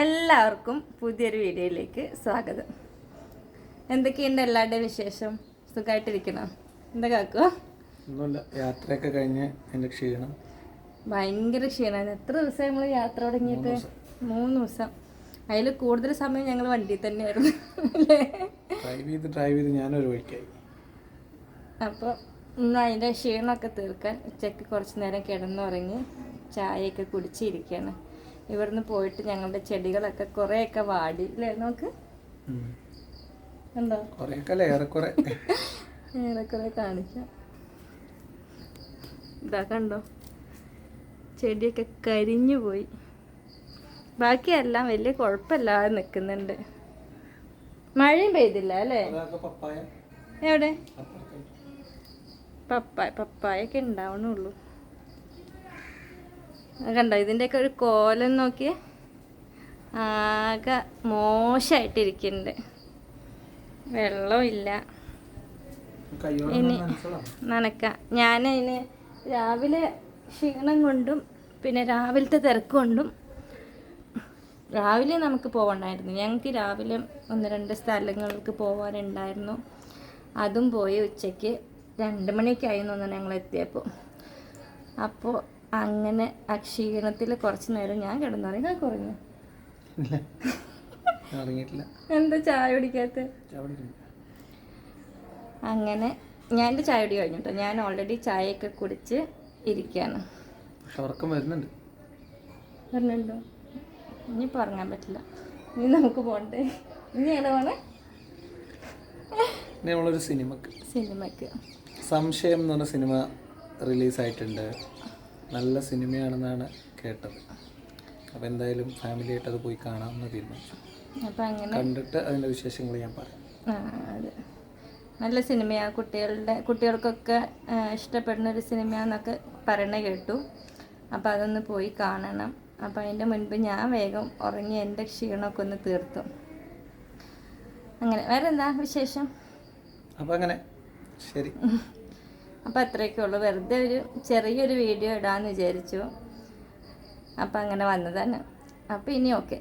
എല്ലാവർക്കും പുതിയൊരു വീഡിയോയിലേക്ക് സ്വാഗതം. എന്തൊക്കെയുണ്ട് എല്ലാവരുടെയും വിശേഷം? സുഖമായിട്ടിരിക്കണം എന്താ കാക്കോ? ഒന്നുമില്ല. യാത്രയൊക്കെ കഴിഞ്ഞ് എന്റെ ക്ഷീണം. ഭയങ്കര ക്ഷീണമാണ് എത്ര ദിവസം നമ്മൾ യാത്ര തുടങ്ങിയിട്ട്? മൂന്ന് ദിവസം. അതിൽ കൂടുതൽ സമയം ഞങ്ങൾ വണ്ടിയിൽ തന്നെയായിരുന്നു. ഡ്രൈവ് ചെയ്ത് ഡ്രൈവ് ചെയ്ത് ഞാനൊരു വഴിക്കായി. അപ്പോൾ ഇന്ന് അതിന്റെ ക്ഷീണമൊക്കെ തീർക്കാൻ ഉച്ചയ്ക്ക് കുറച്ച് നേരം കിടന്നുറങ്ങി ചായയൊക്കെ കുടിച്ചിരിക്കുകയാണ്. ഇവിടുന്ന് പോയിട്ട് ഞങ്ങളുടെ ചെടികളൊക്കെ കുറേയൊക്കെ വാടി അല്ലേ ഏറെക്കുറെ. കാണിക്കാം. ഇതാ കണ്ടോ? ചെടിയൊക്കെ കരിഞ്ഞു പോയി. ബാക്കിയെല്ലാം വലിയ കുഴപ്പമില്ലാതെ നിൽക്കുന്നുണ്ട്. മഴയും പെയ്തില്ല അല്ലേ? പപ്പായ. എവിടെ? അപ്പുറത്തെ. പപ്പായ പപ്പായൊക്കെ ഉണ്ടാവണുള്ളൂ. കണ്ടോ ഇതിന്റെയൊക്കെ ഒരു കോലം നോക്കി ആകെ മോശമായിട്ടിരിക്കുന്നുണ്ട് വെള്ളമില്ല ഇനി നനക്കാം. ഞാൻ അതിന് രാവിലെ ക്ഷീണം കൊണ്ടും പിന്നെ രാവിലത്തെ തിരക്ക് കൊണ്ടും രാവിലെ നമുക്ക് പോകണ്ടായിരുന്നു ഞങ്ങൾക്ക് രാവിലെ ഒന്ന് രണ്ട് സ്ഥലങ്ങൾക്ക് പോകാനുണ്ടായിരുന്നു അതും പോയി ഉച്ചയ്ക്ക് രണ്ട് മണിയൊക്കെ ആയിരുന്നു ഞങ്ങൾ എത്തിയപ്പോൾ അപ്പോൾ അങ്ങനെ അക്ഷീകരണത്തിൽ ക്ഷീണത്തിൽ കുറച്ച് നേരം ഞാൻ കിടന്നുറങ്ങി കുറഞ്ഞു ഞാൻ ഉറങ്ങിയിട്ടില്ല. എന്താ ചായ കുടിക്കാത്ത? അങ്ങനെ ഞാൻ എന്റെ ചായ കുടി കഴിഞ്ഞു കേട്ടോ ഞാൻ ഓൾറെഡി ചായയൊക്കെ കുടിച്ച് ഇരിക്കുകയാണ് ഉറക്കം വരുന്നുണ്ട്. വരുന്നുണ്ടോ? ഇനി പറയാൻ പറ്റില്ല. ഇനി നമുക്ക് പോണ്ടേ? ഇനി എങ്ങനെ പോണേ? നമ്മളൊരു സിനിമക്ക്. സിനിമക്ക്. സംശയം എന്ന് പറഞ്ഞ സിനിമ റിലീസായിട്ടുണ്ട്. നല്ല സിനിമയാണെന്നാണ് കേട്ടത്. അപ്പോൾ എന്തായാലും ഫാമിലി ആയിട്ട് അത് പോയി കാണാമെന്ന് തീരുമാനിച്ചു. അപ്പം അങ്ങനെ കണ്ടിട്ട് അതിന്റെ വിശേഷങ്ങൾ ഞാൻ പറയാം. ആ, അതെ. നല്ല സിനിമയാണ് കുട്ടികളുടെ കുട്ടികൾക്കൊക്കെ ആ, ഇഷ്ടപ്പെടുന്ന ഒരു സിനിമയാന്നൊക്കെ പറയണ കേട്ടു. അപ്പം അതൊന്ന് പോയി കാണണം. അപ്പം അതിന്റെ മുൻപ് ഞാൻ വേഗം ഉറങ്ങി എന്റെ ക്ഷീണമൊക്കെ ഒന്ന് തീർത്തു. അങ്ങനെ. വേറെ എന്താ വിശേഷം? അപ്പോൾ അങ്ങനെ. ശരി. അപ്പം അത്രയൊക്കെ ഉള്ളൂ. വെറുതെ ഒരു ചെറിയൊരു വീഡിയോ ഇടാമെന്ന് വിചാരിച്ചു. അപ്പോൾ അങ്ങനെ വന്നതാണ്. അപ്പം ഇനി ഓക്കെ